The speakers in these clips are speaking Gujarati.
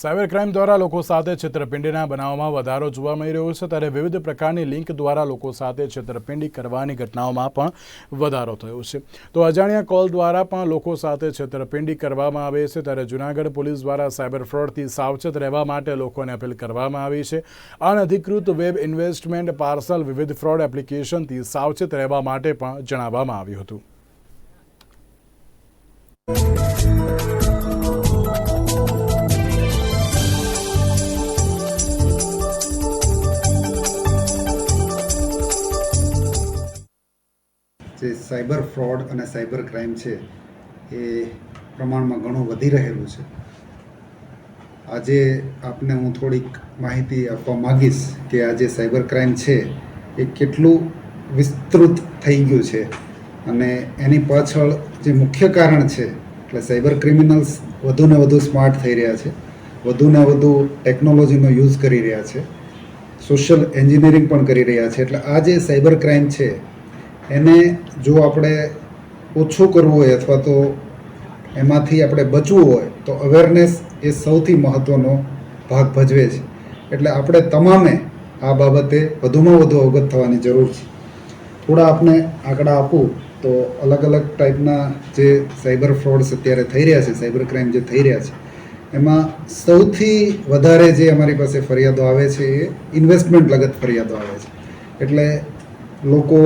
સાયબર ક્રાઇમ દ્વારા લોકો સાથે છેતરપિંડીના બનાવમાં વધારો જોવા મળી રહ્યો છે. ત્યારે વિવિધ પ્રકારની લિંક દ્વારા લોકો સાથે છેતરપિંડી કરવાની ઘટનાઓમાં પણ વધારો થયો છે. તો અજાણ્યા કોલ દ્વારા પણ લોકો સાથે છેતરપિંડી કરવામાં આવે છે. ત્યારે જુનાગઢ પોલીસ દ્વારા સાયબર ફ્રોડથી સાવચેત રહેવા માટે લોકોને અપીલ કરવામાં આવી છે. અનધિકૃત વેબ ઇન્વેસ્ટમેન્ટ પાર્સલ વિવિધ ફ્રોડ એપ્લિકેશનથી સાવચેત રહેવા માટે પણ જણાવવામાં આવ્યું હતું. જે સાયબર ફ્રોડ અને સાયબર ક્રાઇમ છે, એ પ્રમાણમાં ઘણું વધી રહેલું છે. આજે આપને હું થોડીક માહિતી આપવા માગીશ કે આ જે સાયબર ક્રાઇમ છે, એ કેટલું વિસ્તૃત થઈ ગયું છે અને એની પાછળ જે મુખ્ય કારણ છે, એટલે સાયબર ક્રિમિનલ્સ વધુને વધુ સ્માર્ટ થઈ રહ્યા છે વધુને વધુ ટેકનોલોજીનો યુઝ કરી રહ્યા છે, સોશિયલ એન્જિનિયરિંગ પણ કરી રહ્યા છે, એટલે આ જે સાયબર ક્રાઇમ છે એને જો આપણે ઓછું કરવું હોય અથવા તો એમાંથી આપણે બચવું હોય, તો અવેરનેસ એ સૌથી મહત્ત્વનો ભાગ ભજવે છે. એટલે આપણે તમામે આ બાબતે વધુમાં વધુ અવગત થવાની જરૂર છે. થોડા આપને આંકડા આપું, તો અલગ અલગ ટાઈપના જે સાયબર ફ્રોડ્સ અત્યારે થઈ રહ્યા છે, સાયબર ક્રાઇમ જે થઈ રહ્યા છે, એમાં સૌથી વધારે જે અમારી પાસે ફરિયાદો આવે છે એ ઇન્વેસ્ટમેન્ટ લગત ફરિયાદો આવે છે. એટલે લોકો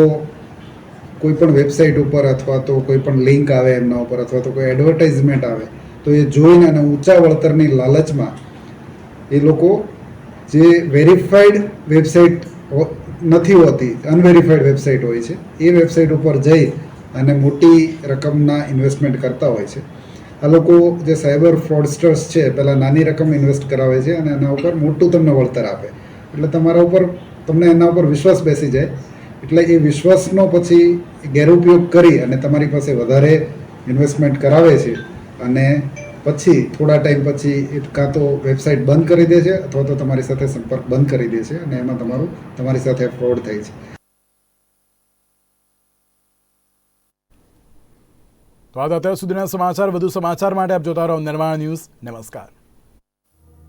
કોઈ પણ વેબસાઇટ ઉપર અથવા તો કોઈ પણ લિંક આવે એમના ઉપર અથવા તો કોઈ એડવર્ટાઇઝમેન્ટ આવે, તો એ જોઈને અને ઊંચા વળતરની લાલચમાં એ લોકો જે વેરીફાઈડ વેબસાઇટ નથી હોતી અનવેરીફાઈડ વેબસાઇટ હોય છે, એ વેબસાઇટ ઉપર જઈ અને મોટી રકમના ઇન્વેસ્ટમેન્ટ કરતા હોય છે. આ લોકો જે સાયબર ફ્રોડસ્ટર્સ છે, પહેલાં નાની રકમ ઇન્વેસ્ટ કરાવે છે અને એના ઉપર મોટું તમને વળતર આપે. એટલે તમારા ઉપર, તમને એના ઉપર વિશ્વાસ બેસી જાય એટલે એ વિશ્વાસનો પછી ગેરઉપયોગ કરી અને તમારી પાસે વધારે ઇન્વેસ્ટમેન્ટ કરાવે છે અને પછી થોડા ટાઈમ પછી એ કાં તો વેબસાઇટ બંધ કરી દે છે અથવા તો તમારી સાથે સંપર્ક બંધ કરી દે છે અને એમાં તમારું, તમારી સાથે ફ્રોડ થાય છે. તો આ અત્યાર સુધીના સમાચાર. વધુ સમાચાર માટે આપ જોતા રહો નિર્માણ ન્યૂઝ. નમસ્કાર.